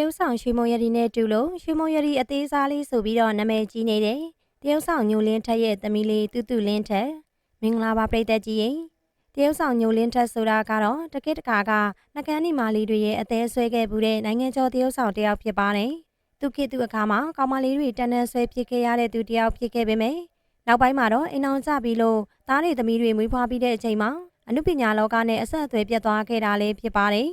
ရုတ်ဆောင်ရွှေမုံရည်နဲ့တူလို့ရွှေမုံရည်အသေးစားလေးဆိုပြီးတော့နာမည်ကြီးနေတဲ့တရုတ်ဆောင်ညိုလင်းထက်ရဲ့သမီးလေးတူတူလင်းထက်မင်္ဂလာပါပရိသတ်ကြီးရေတရုတ်ဆောင်ညိုလင်းထက်ဆိုတာကတော့တကစ်တကာကနှကန်းနီမာလေးတွေရဲ့အသေးဆွဲခဲ့မှုတဲ့နိုင်ငံကျော်တရုတ်ဆောင်တစ်ယောက်ဖြစ်ပါတယ်သူခေတ်သူအခါမှာကောင်မလေးတွေတန်းတန်းဆွဲဖြစ်ခဲ့ရတဲ့သူတစ်ယောက်ဖြစ်ခဲ့ပေမယ့်နောက်ပိုင်းမှာတော့အိမ်အောင်ကြပြီးလို့သားတွေသမီးတွေမွေးဖွားပြီးတဲ့အချိန်မှာအမှုပညာလောကနဲ့အဆက်အသွယ်ပြတ်သွားခဲ့တာလည်းဖြစ်ပါတယ်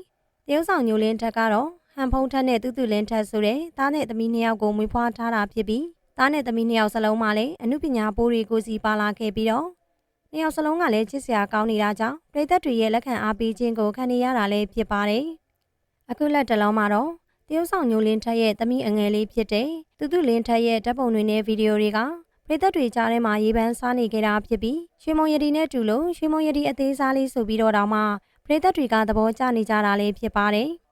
တရုတ်ဆောင်ညိုလင်းထက်ကတော့ ဟန်ဖုံးထက်နဲ့တူတူလင်းထက်ဆိုတဲ့သားနဲ့သမီးနှစ်ယောက်ကိုမွေးဖွားထားတာဖြစ်ပြီးသားနဲ့သမီးနှစ်ယောက်စလုံးမှလည်းအမှုပညာပိုးတွေကိုစီပါလာခဲ့ပြီးတော့နှစ်ယောက်စလုံးကလည်းချစ်စရာကောင်းနေတာကြောင့်ပြည်သက်တွေရဲ့လက်ခံအားပေးခြင်းကိုခံနေရတာလည်းဖြစ်ပါတယ်။အခုလက်တလုံးမှာတော့တရုတ်ဆောင်ညိုလင်းထက်ရဲ့သမီးအငယ်လေးဖြစ်တဲ့တူတူလင်းထက်ရဲ့ဓာတ်ပုံတွေနဲ့ဗီဒီယိုတွေကပြည်သက်တွေကြားထဲမှာရေးပန်းစားနေကြတာဖြစ်ပြီးရွှေမုံရည်နဲ့တူလို့ရွှေမုံရည်အသေးစားလေးဆိုပြီးတော့တောင်မှပြည်သက်တွေကသဘောကျနေကြတာလည်းဖြစ်ပါတယ်။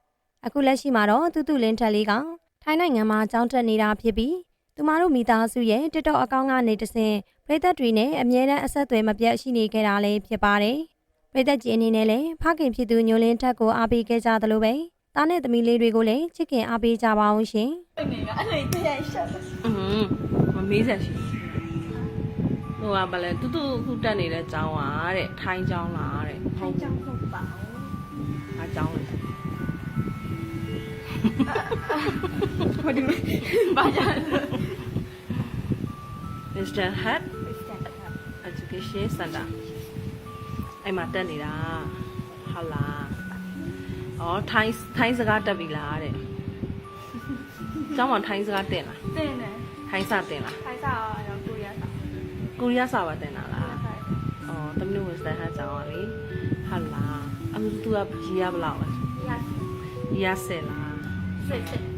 အခုလက်ရှိမှာတော့တူတူလင်းထက်လေးကထိုင်းနိုင်ငံမှာကြောင်းတက်နေတာဖြစ်ပြီးသူမတို့မိသားစုရဲ့ TikTok အကောင့်ကနေတဆင့်ပရိသတ်တွေနဲ့အမြဲတမ်းအဆက်အသွယ်မပြတ်ရှိနေခဲ့တာလည်းဖြစ်ပါတယ်။ပရိသတ်ကြီးအနေနဲ့လည်းဖခင်ဖြစ်သူညိုလင်းထက်ကိုအားပေးခဲ့ကြသလိုပဲတားနဲ့သမီးလေးတွေကိုလည်းချစ်ခင်အားပေးကြပါအောင်ရှင်။အဲ့ဒါအဲ့ဒါတရားရှာပါ။အင်းမမေးဆက်ရှိဟိုကဘာလဲတူတူခုတက်နေတဲ့ကျောင်းอ่ะတဲ့ထိုင်းကျောင်းလားတဲ့ထိုင်းကျောင်းဟုတ်ပါဘူးအားကျောင်းလေ What do you mean? Bayan. Mr. Hat Education Center. အဲ့မှာတက်နေတာဟုတ်လား။အော်ထိုင်းထိုင်းစကားတက်ပြီလားတဲ့။ကျောင်းမှာထိုင်းစကားတင်လား။တင်တယ်။ထိုင်းစာတင်လား။ထိုင်းစာရောကိုရီးယားစာ။ကိုရီးယားစာပါတင်တာလား။အော်တမီးတို့ Mr. Hat ကျောင်းကလေဟုတ်လား။အခု तू ကရေးရမလား။ရေးရ။ရေးရဆယ်လား။ဆယ်ဆယ်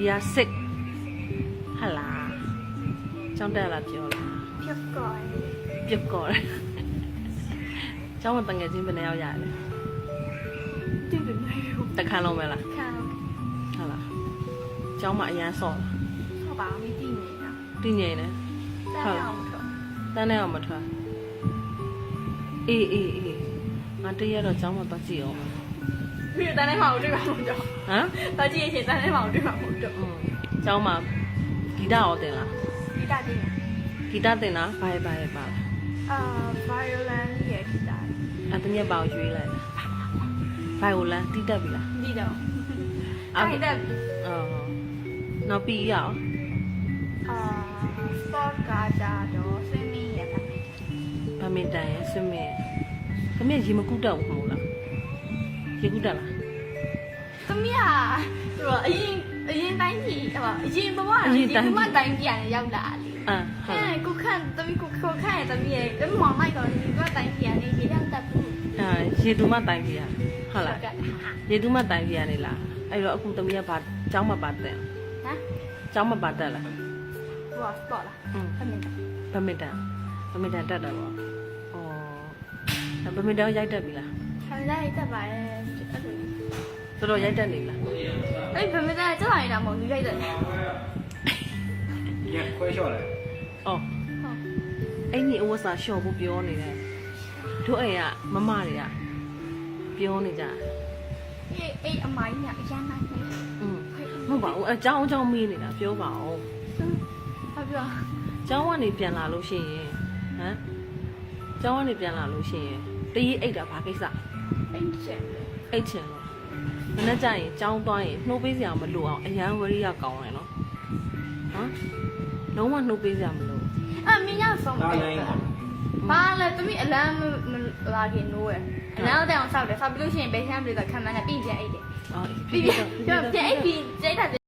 year 6ဟလာကျောင်းတက်လာပြောလားပြုတ်ကော်ပြုတ်ကော်ကျောင်းမှာတငယ်ချင်းဘယ်နှယောက်ရလဲတိတိနေတခါလုံးပဲလားခါဟလာကျောင်းမှာအရန်ဆော့ဆော့ပါမသိနေတာသိနေတယ်ဟုတ်တန်းနဲ့အောင်မထွက်အေးအေးအေးငါတည့်ရတော့ကျောင်းမှာသွားကြည့်အောင် ပြီးတန်းထဲမှာကိုတွေ့မှာမဟုတ်တော့ဟမ်။တော်ကြည့်ရင်ရှင်တန်းထဲမှာကိုတွေ့မှာမဟုတ်တော့ကျောင်းမှာဂီတရောတင်လား။ဂီတတင်တာဂီတတင်လားဘာရဘာရပါလား။အာ violin ရဲ့ဂီတအတမြက်ပါကိုရွေးလိုက်လားဘိုင်ကိုလန်းတီးတက်ပြီလား။ဒီတော့။အဲ့ဒါအော်နောက်ပြီးရအောင်အာ sport ကကြတော့ swimming ရဲ့ ဗမင်တန်ရဲ့ဆွမင်းခမင်းရေမကူတက်ဘူး ရေကူတက်လား။သမီးကသူတို့အရင်အရင်တိုင်းပြည်ဟောအရင်ဘဝအရင်တိုင်းပြည်ဘဝတိုင်းပြည်ကနေရောက်လာလေအာဟု။တ်လားအဲကိုခန့်သမီးကိုကိုခန့်ရဲ့သမီးရဲ့တမမောင်လိုက်တော့ဒီဘဝတိုင်းပြည်ကနေရေရောက်တတ်ဘူးအာရေတူမတိုင်ပြရဟုတ်လားကဲ့ရေတူမတိုင်ပြရနေလားအဲ့တော့အခုသမီးကဘာကျောင်းမပါတက်ဟမ်ကျောင်းမပါတက်လားဟို sport လားอืมအမေကဗမင်တန်ဗမင်တန်တက်တယ်ပေါ့ဩဗမင်တန်ရိုက်တက်ပြီလား ခံစားရတက်ပါရဲ့အဲ့လိုတော်တော်ရိုက်တက်နေလားအဲ့ဗမေသားကျလာနေတာမဟုတ်ဘူးရိုက်တယ်ရက်ခွဲလျှော့လိုက်အော်အဲ့ညီအဝတ်စာလျှော့ဖို့ပြောနေတယ်တို့အိမ်ကမမတွေကပြောနေကြအေးအေးအမိုင်းကအရမ်းနိုင်တယ်မဟုတ်ပါဘူးအကြောင်းအကြောင်းမေးနေတာပြောပါဦးဟာပြောကျောင်းကနေပြန်လာလို့ရှိရင်ဟမ်ကျောင်းကနေပြန်လာလို့ရှိရင်တရေအိတ်တာဘာကိစ္စလဲ အိတ်ချင်အိတ်ချင်လို့မနေ့ကျရင်ကြောင်းသွားရင်နှုတ်ပေးစရာမလိုအောင်အရန်ဝရိယကောင်းတယ်နော်နော်လုံးဝနှုတ်ပေးစရာမလိုအမင်းရဆုံးပါဘာလဲတမီးအလန်းမလာခင်နိုးရအလန်းတော့တောင်ဆောက်တယ်ဆောက်ပြီးလို့ရှိရင်ဘယ်ဟန်ပလေးကခံမနဲ့ပြင်ပြန်အိတ်တယ်အော်ပြင်ပြန်ပြင်အိတ်ပြင်ကျိတ်တာ